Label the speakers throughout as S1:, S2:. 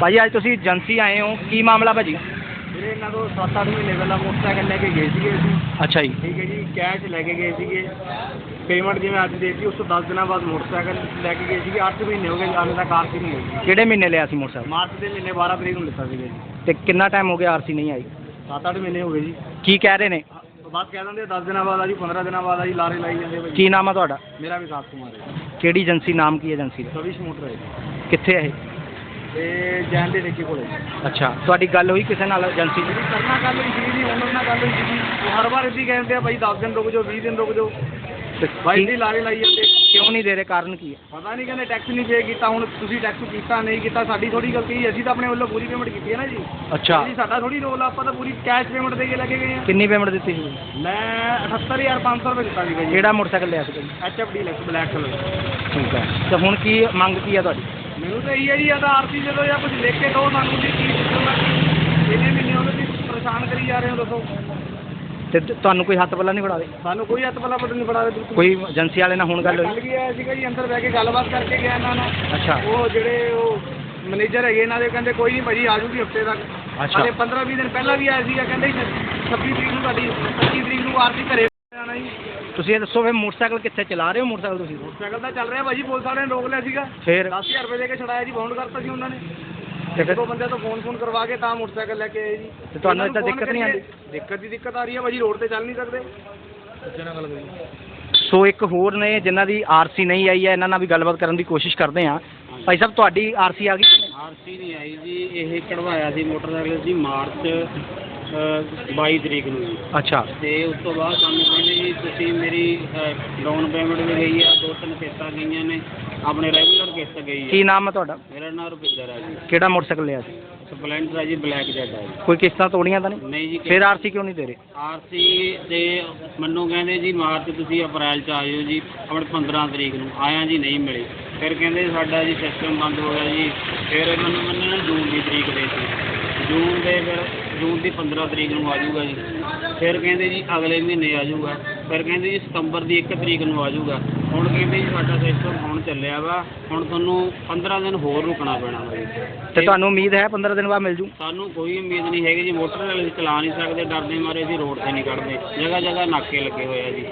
S1: ਭਾਜੀ ਅੱਜ ਤੁਸੀਂ ਏਜੰਸੀ ਆਏ ਹੋ। ਕੀ ਮਾਮਲਾ ਭਾਜੀ?
S2: ਵੀਰੇ ਇਹਨਾਂ ਤੋਂ 7-8 ਮਹੀਨੇ ਪਹਿਲਾਂ ਮੋਟਰਸਾਈਕਲ ਲੈ ਕੇ ਗਏ ਸੀਗੇ ਅਸੀਂ।
S1: ਅੱਛਾ ਜੀ।
S2: ਠੀਕ ਹੈ ਜੀ ਕੈਸ਼ ਲੈ ਕੇ ਗਏ ਸੀਗੇ। ਪੇਮੈਂਟ ਜਿਵੇਂ ਅੱਜ ਦੇਤੀ ਉਸ ਤੋਂ 10 ਦਿਨਾਂ ਬਾਅਦ ਮੋਟਰਸਾਈਕਲ ਲੈ ਕੇ ਗਏ ਸੀਗੇ। 8 ਮਹੀਨੇ ਹੋ ਗਏ ਹਾਲੇ ਤੱਕ ਆਰਸੀ ਨਹੀਂ ਹੋਈ
S1: ਕਿਹੜੇ ਮਹੀਨੇ ਲਿਆ ਸੀ ਮੋਟਰਸਾਈਕਲ?
S2: ਮਾਰਚ ਦੇ ਮਹੀਨੇ 12 ਤਰੀਕ ਨੂੰ ਲਿੱਤਾ ਸੀਗਾ ਜੀ।
S1: ਤੇ ਕਿੰਨਾ ਟਾਈਮ ਹੋ ਗਿਆ ਆਰਸੀ ਨਹੀਂ ਆਈ?
S2: 7-8 ਮਹੀਨੇ ਹੋ ਗਏ ਜੀ।
S1: ਕੀ ਕਹਿ ਰਹੇ ਨੇ?
S2: ਬਾਅਦ ਕਹਿ ਦਿੰਦੇ 10 ਦਿਨਾਂ ਬਾਅਦ ਆ ਜੀ 15 ਦਿਨਾਂ ਬਾਅਦ ਆ ਜੀ ਲਾਰੇ ਲਾਈ ਜਾਂਦੇ ਭਾਈ
S1: ਕੀ ਨਾਮ ਆ ਤੁਹਾਡਾ?
S2: ਮੇਰਾ ਵਿਕਾਸ ਕੁਮਾਰ ਹੈ।
S1: ਕਿਹੜੀ ਏਜੰਸੀ? ਨਾਮ ਕੀ ਏਜੰਸੀ ਦਾ?
S2: ਸਵਿਸ਼ ਮੋਟਰ ਹੈ ਜੀ।
S1: ਕਿੱਥੇ ਹੈ ਇਹ?
S2: ਤੇ ਜੈਨ ਦੇ ਠੇਕੇ ਕੋਲੇ। ਜੀ
S1: ਅੱਛਾ ਤੁਹਾਡੀ ਗੱਲ ਹੋਈ ਕਿਸੇ ਨਾਲ ਏਜੰਸੀ ਦੀ?
S2: ਜਿਹੜੀ ਕਰਨਾ ਗੱਲ ਹੋਈ ਸੀ ਜੀ ਉਹਨਾਂ ਨਾਲ ਗੱਲ ਹੋਈ ਸੀ। ਉਹ ਹਰ ਵਾਰ ਇੱਦੀ ਕਹਿੰਦੇ ਆ ਭਾਈ 10 ਦਿਨ ਰੁਕ ਜਾਓ 20 ਦਿਨ ਰੁਕ ਜਾਓ।
S1: ਤੇ
S2: ਭਾਈ
S1: ਕੀ-
S2: ਇੱਦੀ ਲਾਰੇ ਲਾਈ ਜਾਂਦੇ।
S1: ਕਿਉਂ ਨਹੀਂ ਦੇ ਰਹੇ? ਕਾਰਨ ਕੀ ਹੈ?
S2: ਪਤਾ ਨਹੀਂ ਕਹਿੰਦੇ ਟੈਕਸ ਨਹੀਂ ਪੇ ਕੀਤਾ ਹੁਣ ਤੁਸੀਂ ਟੈਕਸ ਕੀਤਾ ਨਹੀਂ ਕੀਤਾ ਸਾਡੀ ਥੋੜੀ ਗਲਤੀ ਅਸੀਂ ਤਾਂ ਆਪਣੇ ਵੱਲੋਂ ਪੂਰੀ ਪੇਮੈਂਟ ਕੀਤੀ ਹੈ ਨਾ ਜੀ।
S1: ਅੱਛਾ।
S2: ਜੀ ਸਾਡਾ ਥੋੜੀ ਰੋਲ ਆਪਾਂ ਤਾਂ ਪੂਰੀ ਕੈਸ਼ ਪੇਮੈਂਟ ਦੇ ਕੇ ਲੈ ਕੇ ਗਏ ਆ
S1: ਕਿੰਨੀ ਪੇਮੈਂਟ ਦਿੱਤੀ ਸੀ?
S2: ਮੈਂ 78500 ਰੁਪਏ ਦਿੱਤਾ ਜੀ।
S1: ਕਿਹੜਾ ਮੋਟਰਸਾਈਕਲ ਲਿਆ ਸੀ ਭਾਜੀ
S2: ਐਚਐਫਡੀ ਲੈਕਸ ਬਲੈਕ ਕਲਰ
S1: ਠੀਕ ਹੈ। ਤੇ ਹੁਣ ਕੀ ਮੰਗ ਕੀ ਹੈ ਤੁਹਾਡੀ?
S2: ਮੈਨੂੰ ਤਾਂ ਇਹੀ ਹੈ ਜੀ ਜਾਂ ਤਾਂ ਜਦੋਂ ਜਾਂ ਕੁਝ ਲਿਖ ਕੇ ਦਿਓ ਸਾਨੂੰ ਜੀ ਕੀ ਇੰਨੇ ਮਹੀਨੇ ਹੋ ਗਏ ਤੁਸੀਂ ਪਰੇਸ਼ਾਨ ਕਰੀ ਜਾ ਰਹੇ ਹੋ ਦੱਸੋ।
S1: ਤੇ ਤ- ਤੁਹਾਨੂੰ ਕੋਈ ਹੱਥ ਪੱਲਾ ਨਹੀਂ ਫੜਾ ਦੇ
S2: ਸਾਨੂੰ ਕੋਈ ਹੱਥ ਪੱਲਾ ਪੱਟ ਨਹੀਂ ਰਹੇ ਬਿਲਕੁਲ।
S1: ਕੋਈ ਏਜੰਸੀ ਵਾਲੇ ਨਾਲ ਹੁਣ ਗੱਲ ਹੋਈ?
S2: ਹੈ ਸੀਗਾ ਜੀ ਅੰਦਰ ਬਹਿ ਕੇ ਗੱਲਬਾਤ ਕਰਕੇ ਗਿਆ ਇਹਨਾਂ ਨਾਲ।
S1: ਅੱਛਾ।
S2: ਉਹ ਜਿਹੜੇ ਉਹ ਮੈਨੇਜਰ ਹੈਗੇ ਇਹਨਾਂ ਦੇ ਕਹਿੰਦੇ ਕੋਈ ਨਹੀਂ ਭਾਜੀ ਆ ਜੂਗੀ ਹਫ਼ਤੇ ਤੱਕ।
S1: ਅੱਛਾ।
S2: ਹਾਲੇ 15 20 ਦਿਨ ਪਹਿਲਾਂ ਵੀ ਆਇਆ ਸੀਗਾ ਕਹਿੰਦੇ ਜੀ 26 ਤਰੀਕ ਨੂੰ ਤੁਹਾਡੀ 25 ਤਰੀਕ ਨੂੰ ਆਰਤੀ ਘਰੇ ਆਣਾ ਜੀ।
S1: ਤੁਸੀਂ ਇਹ ਦੱਸੋ ਫਿਰ ਮੋਟਰਸਾਈਕਲ ਕਿੱਥੇ ਚਲਾ ਰਹੇ ਹੋ? ਮੋਟਰਸਾਈਕਲ ਤੁਸੀਂ?
S2: ਸਾਈਕਲ ਤਾਂ ਚੱਲ ਰਿਹਾ ਭਾਜੀ ਪੁਲਿਸ ਵਾਲਿਆਂ ਨੇ ਰੋਕ ਲਿਆ ਸੀਗਾ।
S1: ਫਿਰ?
S2: 10000 ਰੁਪਏ ਦੇ ਕੇ ਛੜਾਇਆ ਜੀ ਬਾਉਂਡ ਕਰਤਾ ਸੀ ਉਹਨਾਂ ਨੇ। ਦੋ ਬੰਦਿਆਂ ਤੋਂ ਫੋਨ ਫੋਨ ਕਰਵਾ ਕੇ ਤਾਂ ਮੋਟਰਸਾਈਕਲ ਲੈ ਕੇ ਆਏ ਜੀ।
S1: ਤੇ ਤੁਹਾਨੂੰ ਏਦਾਂ ਦਿੱਕਤ ਨਹੀਂ ਆਉਂਦੀ?
S2: ਦਿੱਕਤ ਦੀ ਦਿੱਕਤ ਆ ਰਹੀ ਹੈ ਭਾਜੀ ਰੋਡ ਤੇ ਚੱਲ ਨਹੀਂ ਸਕਦੇ।
S1: ਸੋ ਇੱਕ ਹੋਰ ਨੇ ਜਿਨ੍ਹਾਂ ਦੀ ਆਰਸੀ ਨਹੀਂ ਆਈ ਹੈ ਇਹਨਾਂ ਨਾਲ ਵੀ ਗੱਲਬਾਤ ਕਰਨ ਦੀ ਕੋਸ਼ਿਸ਼ ਕਰਦੇ ਹਾਂ। ਭਾਈ ਸਾਹਿਬ ਤੁਹਾਡੀ ਆਰਸੀ ਆ ਗਈ?
S2: ਆਰਸੀ ਨਹੀਂ ਆਈ ਜੀ ਇਹ ਕਢਵਾਇਆ ਸੀ ਮੋਟਰਸਾਈਕਲ ਸੀ ਮਾਰਚ 22 ਤਰੀਕ ਨੂੰ ਜੀ।
S1: ਅੱਛਾ।
S2: ਤੇ ਉਸ ਤੋਂ ਬਾਅਦ ਸਾਨੂੰ ਕਹਿੰਦੇ ਜੀ ਤੁਸੀਂ ਮੇਰੀ ਡਾਊਨ ਪੇਮੈਂਟ ਵੀ ਗਈ ਆ ਦੋ ਤਿੰਨ ਕਿਸ਼ਤਾਂ ਗਈਆਂ ਨੇ ਆਪਣੇ ਰੈਗੂਲਰ ਕਿਸ਼ਤ ਗਈ
S1: ਕੀ ਨਾਮ ਹੈ ਤੁਹਾਡਾ?
S2: ਮੇਰਾ ਨਾਮ ਰੁਪਿੰਦਰ ਹੈ ਜੀ।
S1: ਕਿਹੜਾ ਮੋਟਰਸਾਈਕਲ ਲਿਆ ਸੀ?
S2: ਸਪਲੈਂਡਰ ਹੈ ਜੀ ਬਲੈਕ ਜੈਟ ਹੈ ਜੀ।
S1: ਕੋਈ ਕਿਸ਼ਤਾਂ ਤੋੜੀਆਂ ਤਾਂ ਨਹੀਂ?
S2: ਨਹੀਂ ਜੀ
S1: ਫਿਰ ਆਰਸੀ ਕਿਉਂ ਨਹੀਂ ਦੇ ਰਹੇ?
S2: ਆਰਸੀ ਤੇ ਮੈਨੂੰ ਕਹਿੰਦੇ ਜੀ ਮਾਰਚ ਤੁਸੀਂ ਅਪ੍ਰੈਲ ਚ ਆਇਓ ਜੀ ਆਪਣੇ 15 ਤਰੀਕ ਨੂੰ। ਆਇਆ ਜੀ ਨਹੀਂ ਮਿਲੇ। ਫਿਰ ਕਹਿੰਦੇ ਸਾਡਾ ਜੀ ਸਿਸਟਮ ਬੰਦ ਹੋ ਗਿਆ ਜੀ। ਫਿਰ ਮੈਨੂੰ ਮੈਨੂੰ ਨਾ ਜੂਨ ਦੀ ਤਰੀਕ ਦੇ ਸੀ ਜੂਨ ਦੇ ਫਿਰ ਜੂਨ ਦੀ 15 ਤਰੀਕ ਨੂੰ ਆ ਜਾਊਗਾ ਜੀ। ਫਿਰ ਕਹਿੰਦੇ ਜੀ ਅਗਲੇ ਮਹੀਨੇ ਆ ਜਾਊਗਾ ਫਿਰ ਕਹਿੰਦੇ ਜੀ ਸਤੰਬਰ ਦੀ 1 ਤਰੀਕ ਨੂੰ ਆ ਜਾਊਗਾ ਹੁਣ ਕਹਿੰਦੇ ਜੀ ਸਾਡਾ ਸਿਸਟਮ ਹੁਣ ਚੱਲਿਆ ਵਾ। ਹੁਣ ਤੁਹਾਨੂੰ 15 ਦਿਨ ਹੋਰ ਰੁਕਣਾ ਪੈਣਾ ਵਾ ਜੀ।
S1: ਤੇ ਤੁਹਾਨੂੰ ਉਮੀਦ ਹੈ 15 ਦਿਨ ਬਾਅਦ ਮਿਲ ਜੂ?
S2: ਸਾਨੂੰ ਕੋਈ ਉਮੀਦ ਨਹੀਂ ਹੈਗੀ ਜੀ। ਮੋਟਰਸਾਈਕਲ ਅਸੀਂ ਚਲਾ ਨਹੀਂ ਸਕਦੇ ਡਰਦੇ ਮਾਰੇ ਅਸੀਂ ਰੋਡ ਤੇ ਨਹੀਂ ਕੱਢਦੇ। ਜਗ੍ਹਾ ਜਗ੍ਹਾ ਨਾਕੇ ਲੱਗੇ ਹੋਏ ਆ ਜੀ।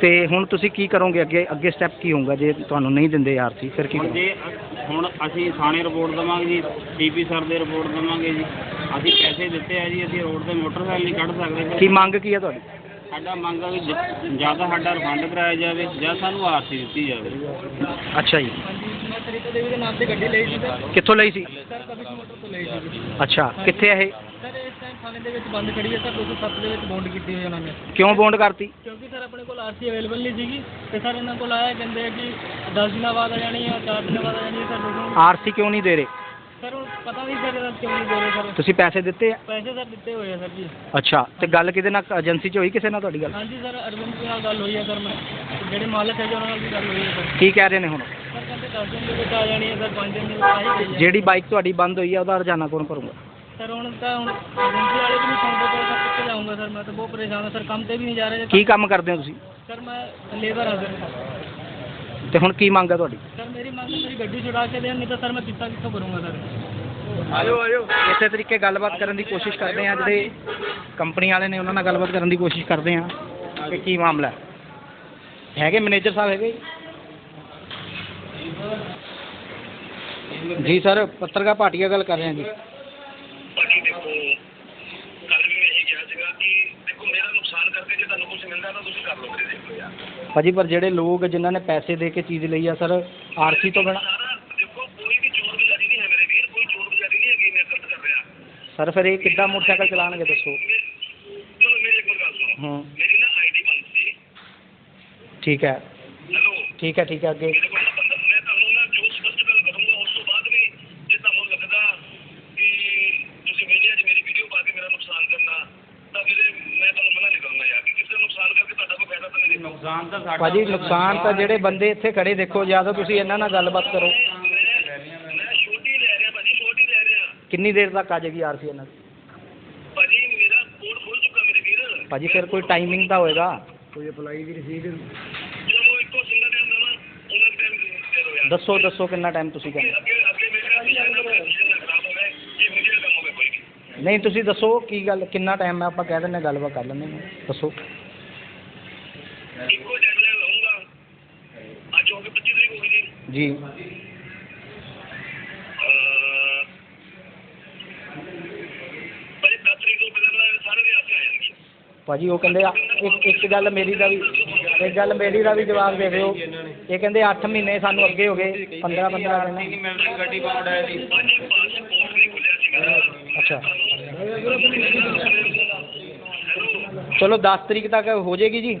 S1: ਤੇ ਹੁਣ ਤੁਸੀਂ ਕੀ ਕਰੋਗੇ? ਅੱਗੇ ਅੱਗੇ ਸਟੈਪ ਕੀ ਹੋਊਗਾ ਜੇ ਤੁਹਾਨੂੰ ਨਹੀਂ ਦਿੰਦੇ ਆਰਸੀ ਫਿਰ ਕੀ
S2: ਹੁਣ
S1: ਕਰੋਗੇ
S2: ਜੇ ਅ- ਹੁਣ ਅਸੀਂ ਥਾਣੇ ਰਿਪੋਰਟ ਦਵਾਂਗੇ ਜੀ ਡੀਪੀ ਸਰ ਦੇ ਰਿਪੋਰਟ ਦਵਾਂਗੇ ਜੀ। ਅਸੀਂ ਪੈਸੇ ਦਿੱਤੇ ਆ ਜੀ ਅਸੀਂ ਰੋਡ ਤੇ ਮੋਟਰਸਾਈਕਲ ਨਹੀਂ ਕੱਢ ਸਕਦੇ ਫਿਰ
S1: ਕੀ ਮੰਗ ਕੀ ਹੈ ਤੁਹਾਡੀ?
S2: ਸਾਡਾ ਮੰਗ ਆ ਵੀ ਜ- ਜਾਂ ਤਾਂ ਸਾਡਾ ਰਿਫੰਡ ਕਰਾਇਆ ਜਾਵੇ ਜਾਂ ਸਾਨੂੰ ਆਰਸੀ ਦਿੱਤੀ ਜਾਵੇ।
S1: ਅੱਛਾ ਜੀ।
S2: ਮੈਂ ਤਰੀਕਾ ਦੇਵੀ ਦੇ ਨਾਮ ਤੇ ਗੱਡੀ ਲਈ ਸੀ ਸਰ।
S1: ਕਿੱਥੋਂ ਲਈ ਸੀ?
S2: ਸਰ ਕਬਿਸ਼ ਮੋਟਰ ਤੋਂ ਲਈ ਸੀ।
S1: ਅੱਛਾ ਕਿੱਥੇ ਹੈ ਇਹ?
S2: ਥਾਣੇ ਦੇ ਵਿੱਚ ਬੰਦ ਖੜੀ ਹੈ ਸਰ 207 ਦੇ ਵਿੱਚ ਬੌਂਡ ਕੀਤੀ ਹੋਈ ਉਹਨਾਂ ਨੇ।
S1: ਕਿਉਂ ਬੌਂਡ ਕਰਤੀ?
S2: ਕਿਉਂਕਿ ਸਰ ਆਪਣੇ ਕੋਲ ਆਰਸੀ ਅਵੇਲੇਬਲ ਨਹੀਂ ਸੀਗੀ ਤੇ ਸਰ ਇਹਨਾਂ ਕੋਲ ਆਇਆ ਕਹਿੰਦੇ ਆ ਕਿ 10 ਦਿਨਾਂ ਬਾਅਦ ਆ ਜਾਣੀ ਹੈ 4 ਦਿਨਾਂ ਬਾਅਦ ਆ ਜਾਣੀ ਹੈ ਸਰ ਦੱਸੋ
S1: ਆਰਸੀ ਕਿਉਂ ਨਹੀਂ ਦੇ ਰਹੇ?
S2: ਸਰ ਹੁਣ ਪਤਾ ਨਹੀਂ ਸਰ ਇਹਦਾ ਕਿਉਂ ਨਹੀਂ ਦੇ ਰਹੇ ਸਰ।
S1: ਤੁਸੀਂ ਪੈਸੇ ਦਿੱਤੇ ਆ?
S2: ਪੈਸੇ ਸਰ ਦਿੱਤੇ ਹੋਏ ਆ ਸਰ ਜੀ।
S1: ਅੱਛਾ ਤੇ ਗੱਲ ਕਿਹਦੇ ਨਾਲ ਏਜੰਸੀ 'ਚ ਹੋਈ ਕਿਸੇ ਨਾਲ ਤੁਹਾਡੀ ਗੱਲ?
S2: ਹਾਂਜੀ ਸਰ ਅਰਵਿੰਦ ਜੀ ਨਾਲ ਗੱਲ ਹੋਈ ਹੈ ਸਰ ਮੈਂ। ਜਿਹੜੇ ਮਾਲਕ ਹੈਗੇ ਉਹਨਾਂ ਨਾਲ ਵੀ ਗੱਲ ਹੋਈ ਹੈ ਸਰ।
S1: ਕੀ ਕਹਿ ਰਹੇ ਨੇ ਹੁਣ?
S2: ਸਰ ਕਹਿੰਦੇ 10 ਦਿਨ ਦੇ ਵਿੱਚ ਆ ਜਾਣੀ ਹੈ ਸਰ 5 ਦਿਨ ਦੇ ਵਿੱਚ ਆ ਹੀ ਗਈ ਹੈ
S1: ਜਿਹੜੀ ਬਾਈਕ ਤੁਹਾਡੀ ਬੰਦ ਹੋਈ ਆ ਉਹਦਾ ਰੁਝਾਨਾ ਕੌਣ ਭਰੂਗਾ
S2: ਸਰ ਹੁਣ ਤਾਂ ਹੁਣ ਏਜੰਸੀ ਵਾਲੇ ਵੀ ਨਹੀਂ ਸੁਣਦੇ ਪਏ ਸਰ ਕਿੱਥੇ ਜਾਊਂਗਾ ਸਰ? ਮੈਂ ਤਾਂ ਬਹੁਤ ਪਰੇਸ਼ਾਨ ਹਾਂ। ਸਰ ਕੰਮ ਤੇ ਵੀ ਨਹੀਂ ਜਾ ਰਹੇ।
S1: ਕੀ ਕੰਮ ਕਰਦੇ ਹੋ ਤੁਸੀਂ?
S2: ਸਰ ਮੈਂ ਲੇਬਰ ਹਾਂ ਸਰ
S1: ਤੇ ਹੁਣ ਕੀ ਮੰਗ ਹੈ ਤੁਹਾਡੀ?
S2: ਸਰ ਮੇਰੀ ਮੰਗ ਹੈ ਮੇਰੀ ਗੱਡੀ ਛੁਡਾ ਕੇ ਦੇਣ ਨਹੀਂ ਤਾਂ ਸਰ ਮੈਂ ਕਿੱਥਾ ਕਿੱਥੋਂ ਕਰੂੰਗਾ ਸਰ? ਆਜੋ ਆਜੋ।
S1: ਇਸੇ ਤਰੀਕੇ ਗੱਲਬਾਤ ਕਰਨ ਦੀ ਕੋਸ਼ਿਸ਼ ਕਰਦੇ ਹਾਂ ਜਿਹੜੇ ਕੰਪਨੀ ਵਾਲੇ ਨੇ ਉਹਨਾਂ ਨਾਲ ਗੱਲਬਾਤ ਕਰਨ ਦੀ ਕੋਸ਼ਿਸ਼ ਕਰਦੇ ਹਾਂ ਕਿ ਕੀ ਮਾਮਲਾ ਹੈ। ਹੈਗੇ ਮੈਨੇਜਰ ਸਾਹਿਬ ਹੈਗੇ ਜੀ ਸਰ ਪੱਤਰਕਾਰ ਭਾਟੀਆ ਗੱਲ ਕਰ ਰਹੇ ਹਾਂ ਜੀ।
S3: ਭਾਜੀ ਦੇਖੋ ਕੱਲ ਵੀ ਮੈਂ ਇਹ ਕਿਹਾ ਸੀਗਾ ਕਿ ਦੇਖੋ ਮੇਰਾ ਨੁਕਸਾਨ ਕਰਕੇ ਜੇ ਤੁਹਾਨੂੰ ਕੁਝ ਮਿਲਦਾ ਤਾਂ ਤੁਸੀਂ ਕਰ ਲਓ ਮੇਰੇ ਦੇਖੋ ਯਾਰ।
S1: ਭਾਜੀ ਪਰ ਜਿਹੜੇ ਲੋਕ ਜਿਨ੍ਹਾਂ ਨੇ ਪੈਸੇ ਦੇ ਕੇ ਚੀਜ਼ ਲਈ ਆ ਸਰ ਆਰਸੀ ਤੋਂ ਬਿਨਾਂ
S3: ਸਾਰਾ ਦੇਖੋ ਕੋਈ ਵੀ ਚੋਰ ਬਜ਼ਾਰੀ ਨਹੀਂ ਹੈ ਮੇਰੇ ਵੀਰ ਕੋਈ ਚੋਰ ਬਜ਼ਾਰੀ ਨਹੀਂ ਹੈਗੀ ਮੈਂ ਗਲਤ ਕਰ ਰਿਹਾ।
S1: ਸਰ ਫਿਰ ਇਹ ਕਿੱਦਾਂ ਮੋਟਰਸਾਈਕਲ ਚਲਾਉਣਗੇ ਦੱਸੋ?
S3: ਮੇ- ਚਲੋ ਮੇਰੀ ਇੱਕ ਹੋਰ ਗੱਲ ਸੁਣੋ।
S1: ਹੂੰ।
S3: ਮੇਰੀ ਨਾ ਆਈਡੀ ਬੰਦ ਸੀ।
S1: ਠੀਕ ਹੈ।
S3: ਹੈਲੋ।
S1: ਠੀਕ ਹੈ ਠੀਕ ਹੈ ਅੱਗੇ।
S3: ਮੇਰੇ ਕੋਲ ਨਾ ਬੰਦਾ ਮੈਂ ਤੁਹਾਨੂੰ ਨਾ ਜੋ ਸਪਸ਼ਟ ਗੱਲ ਕਰੂੰਗਾ ਉਸ ਤੋਂ ਬਾਅਦ ਵੀ ਜੇ ਤੁਹਾਨੂੰ ਲੱਗਦਾ ਕਿ ਤੁਸੀਂ ਮੇਰੇ ਅੱਜ ਮੇਰੀ ਵੀਡੀਓ ਪਾ ਕੇ ਮੇਰਾ ਨੁਕਸਾਨ ਕਰਨਾ ਤਾਂ ਫਿਰ ਮੈਂ ਤੁਹਾਨੂੰ ਮਨਾ ਨਹੀਂ ਕਰੂੰਗਾ ਯਾਰ ਕਿ ਕਿਸੇ ਦਾ ਨੁਕਸਾਨ ਕਰਕੇ ਤੁਹਾਡਾ ਕੋਈ ਫਾਇਦਾ ਤਾਂ ਨਹੀਂ ਨੁਕਸਾਨ ਤਾਂ ਸਾਡਾ
S1: ਭਾਜੀ ਨੁਕਸਾਨ ਤਾਂ ਜਿਹੜੇ ਬੰਦੇ ਇੱਥੇ ਖੜੇ ਦੇਖੋ ਜਾਂ ਤਾਂ ਤੁਸੀਂ ਇਹਨਾਂ ਨਾਲ ਗੱਲਬਾਤ ਕਰੋ।
S3: ਮੈਂ ਛੋਟੀ ਲੈ ਰਿਹਾ ਭਾਜੀ ਛੋਟੀ ਲੈ ਰਿਹਾ
S1: ਕਿੰਨੀ ਦੇਰ ਤੱਕ ਆ ਜਾਏਗੀ ਆਰਸੀ ਇਹਨਾਂ ਦੀ?
S3: ਭਾਜੀ ਮੇਰਾ ਕੋਡ ਖੁੱਲ ਚੁੱਕਾ ਮੇਰੇ ਵੀਰ।
S1: ਭਾਜੀ ਫਿਰ ਕੋਈ ਟਾਈਮਿੰਗ ਤਾਂ ਹੋਏਗਾ?
S2: ਕੋਈ ਅਪਲਾਈ ਦੀ ਰਸੀਦ
S1: ਦੱਸੋ ਦੱਸੋ ਕਿੰਨਾ ਟਾਈਮ ਤੁਸੀਂ ਕਹਿੰਦੇ ਨਹੀਂ ਤੁਸੀਂ ਦੱਸੋ ਕੀ ਗੱਲ ਕਿੰਨਾ ਟਾਈਮ ਹੈ ਆਪਾਂ ਕਹਿ ਦਿੰਦੇ ਹਾਂ, ਗੱਲਬਾਤ ਕਰ ਲੈਂਦੇ ਹਾਂ। ਦੱਸੋ।
S3: ਇੱਕੋ ਡੈਡਲਾਈਨ ਲਾਉਂਗਾ ਅੱਜ ਹੋ ਗਈ 25 ਤਰੀਕ ਹੋ ਗਈ ਜੀ।
S1: ਜੀ।
S3: ਅਹ ਭਾਈ 10 ਤਰੀਕ ਤੋਂ ਪਹਿਲਾਂ ਸਾਰੇ ਦੇ ਆਪੇ ਆ ਜਾਣਗੇ।
S1: ਭਾਜੀ ਉਹ ਕਹਿੰਦੇ ਆ- ਇੱਕ ਇੱਕ ਗੱਲ ਮੇਰੀ ਦਾ ਵੀ ਇੱਕ ਗੱਲ ਮੇਰੀ ਦਾ ਵੀ ਜਵਾਬ ਦੇ ਦਿਓ। ਇਹ ਕਹਿੰਦੇ 8 ਮਹੀਨੇ ਸਾਨੂੰ ਅੱਗੇ ਹੋ ਗਏ 15 15 ਦਿਨ।
S2: ਗੱਡੀ ਪਾਉਣ ਆਇਆ
S3: ਸੀ?
S1: ਅੱਛਾ। ਚਲੋ 10 ਤਰੀਕ ਤੱਕ ਹੋ ਜਾਏਗੀ ਜੀ।